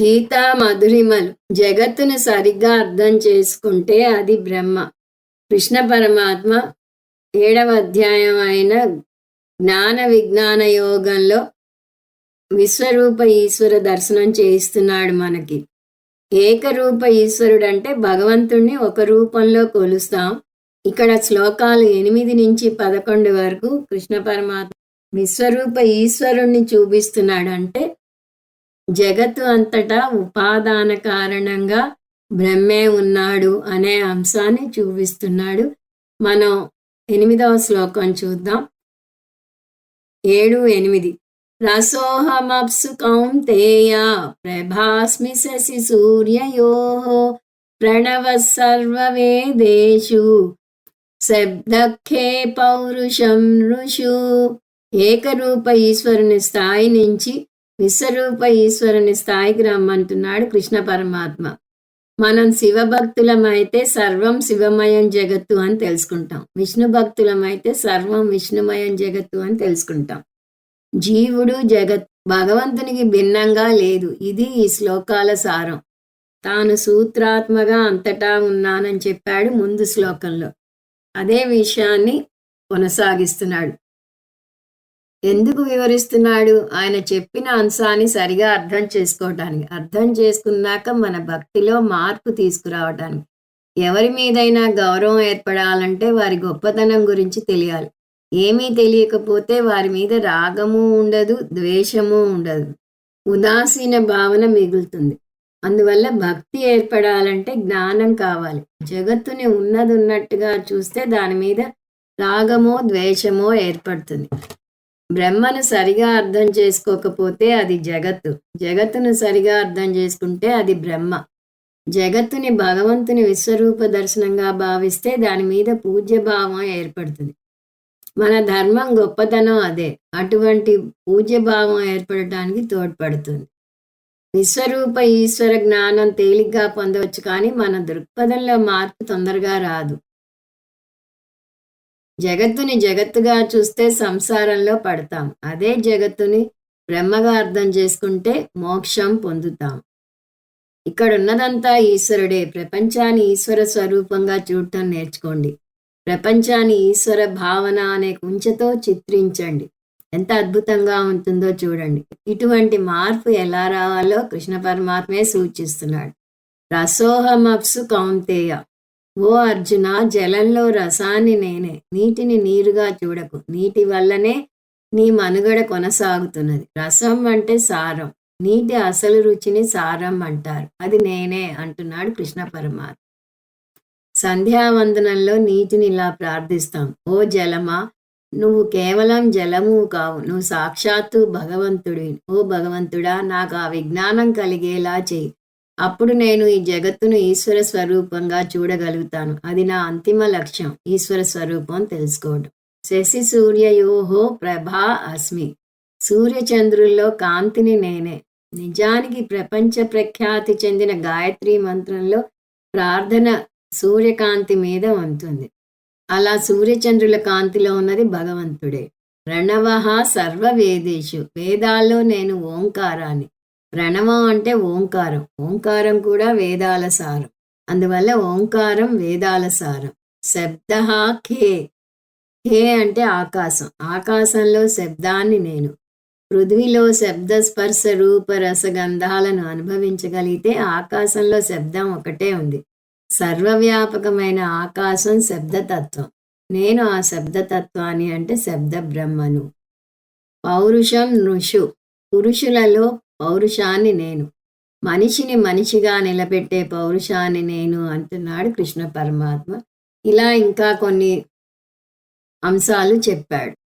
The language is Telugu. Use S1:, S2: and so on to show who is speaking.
S1: గీతా మధురిమలు జగత్తును సరిగ్గా అర్థం చేసుకుంటే అది బ్రహ్మ. కృష్ణ పరమాత్మ ఏడవ అధ్యాయం అయిన జ్ఞాన విజ్ఞాన యోగంలో విశ్వరూప ఈశ్వర దర్శనం చేయిస్తున్నాడు మనకి. ఏకరూప ఈశ్వరుడు అంటే భగవంతుణ్ణి ఒక రూపంలో కొలుస్తాం. ఇక్కడ శ్లోకాలు ఎనిమిది నుంచి పదకొండు వరకు కృష్ణ పరమాత్మ విశ్వరూప ఈశ్వరుణ్ణి చూపిస్తున్నాడు అంటే జగత్తు అంతటా ఉపాదాన కారణంగా బ్రహ్మే ఉన్నాడు అనే అంశాన్ని చూపిస్తున్నాడు. మనం ఎనిమిదవ శ్లోకం చూద్దాం. ఏడు ఎనిమిది. రసోహమప్సు కౌంతేయ ప్రభాస్మి శశి సూర్యయో ప్రణవ సర్వవేదేషు శబ్దఖే పౌరుషం ఋషు ఏకరూప ఈశ్వరుని స్థాయి నుంచి విశ్వరూప ఈశ్వరుని స్థాయికి రమ్మంటున్నాడు కృష్ణ పరమాత్మ. మనం శివభక్తులమైతే సర్వం శివమయం జగత్తు అని తెలుసుకుంటాం. విష్ణు భక్తులమైతే సర్వం విష్ణుమయం జగత్తు అని తెలుసుకుంటాం. జీవుడు జగత్ భగవంతునికి భిన్నంగా లేదు. ఇది ఈ శ్లోకాల సారం. తాను సూత్రాత్మగా అంతటా ఉన్నానని చెప్పాడు ముందు శ్లోకంలో. అదే విషయాన్ని కొనసాగిస్తున్నాడు. ఎందుకు వివరిస్తున్నాడు? ఆయన చెప్పిన అంశాన్ని సరిగా అర్థం చేసుకోవటానికి అర్థం చేసుకున్నాక మన భక్తిలో మార్పు తీసుకురావటానికి. ఎవరి మీదైనా గౌరవం ఏర్పడాలంటే వారి గొప్పతనం గురించి తెలియాలి. ఏమీ తెలియకపోతే వారి మీద రాగము ఉండదు ద్వేషము ఉండదు. ఉదాసీన భావన మిగులుతుంది. అందువల్ల భక్తి ఏర్పడాలంటే జ్ఞానం కావాలి. జగత్తుని ఉన్నది ఉన్నట్టుగా చూస్తే దాని మీద రాగమో ద్వేషమో ఏర్పడుతుంది. బ్రహ్మను సరిగా అర్థం చేసుకోకపోతే అది జగత్తు. జగత్తును సరిగా అర్థం చేసుకుంటే అది బ్రహ్మ. జగత్తుని భగవంతుని విశ్వరూప దర్శనంగా భావిస్తే దాని మీద పూజ్య భావం ఏర్పడుతుంది. మన ధర్మం గొప్పతనం అదే. అటువంటి పూజ్య భావం ఏర్పడటానికి తోడ్పడుతుంది. విశ్వరూప ఈశ్వర జ్ఞానం తేలిగ్గా పొందవచ్చు కానీ మన దృక్పథంలో మార్పు తొందరగా రాదు. జగత్తుని జగత్తుగా చూస్తే సంసారంలో పడతాం. అదే జగత్తుని బ్రహ్మగా అర్థం చేసుకుంటే మోక్షం పొందుతాం. ఇక్కడ ఉన్నదంతా ఈశ్వరుడే. ప్రపంచాన్ని ఈశ్వర స్వరూపంగా చూడటం నేర్చుకోండి. ప్రపంచాన్ని ఈశ్వర భావన అనే కుంచెతో చిత్రించండి. ఎంత అద్భుతంగా ఉంటుందో చూడండి. ఇటువంటి మార్పు ఎలా రావాలో కృష్ణ పరమాత్మే సూచిస్తున్నాడు. రసోహమప్సు కౌంతేయ. ఓ అర్జున జలంలో రసాన్ని నేనే. నీటిని నీరుగా చూడకు. నీటి వల్లనే నీ మనుగడ కొనసాగుతున్నది. రసం అంటే సారం. నీటి అసలు రుచిని సారం అంటారు. అది నేనే అంటున్నాడు కృష్ణ పరమాత్మ. సంధ్యావందనంలో నీటిని ఇలా ప్రార్థిస్తాం. ఓ జలమా నువ్వు కేవలం జలము కావు. నువ్వు సాక్షాత్తు భగవంతుడి ఓ భగవంతుడా నాకు ఆ విజ్ఞానం కలిగేలా చెయ్యి. అప్పుడు నేను ఈ జగత్తును ఈశ్వర స్వరూపంగా చూడగలుగుతాను. అది నా అంతిమ లక్ష్యం ఈశ్వర స్వరూపం తెలుసుకోవడం శశి సూర్యయోహో ప్రభా అస్మి. సూర్యచంద్రుల్లో కాంతిని నేనే. నిజానికి ప్రపంచ ప్రఖ్యాతి చెందిన గాయత్రి మంత్రంలో ప్రార్థన సూర్యకాంతి మీద ఉంటుంది. అలా సూర్యచంద్రుల కాంతిలో ఉన్నది భగవంతుడే. ప్రణవ సర్వ వేదేషు వేదాల్లో నేను ఓంకారాన్ని. ప్రణవం అంటే ఓంకారం. ఓంకారం కూడా వేదాల సారం. అందువల్ల ఓంకారం వేదాల సారం. శబ్ద ఖే. ఖే అంటే ఆకాశం. ఆకాశంలో శబ్దాన్ని నేను. పృథ్వీలో శబ్ద స్పర్శ రూప రసగంధాలను అనుభవించగలిగితే ఆకాశంలో శబ్దం ఒకటే ఉంది. సర్వవ్యాపకమైన ఆకాశం శబ్దతత్వం. నేను ఆ శబ్దతత్వాన్ని అంటే శబ్ద బ్రహ్మను. పౌరుషం నృషు. పురుషులలో పౌరుషాన్ని నేను. మనిషిని మనిషిగా నిలబెట్టే పౌరుషాన్ని నేను అంటున్నాడు కృష్ణ పరమాత్మ. ఇలా ఇంకా కొన్ని అంశాలు చెప్పాడు.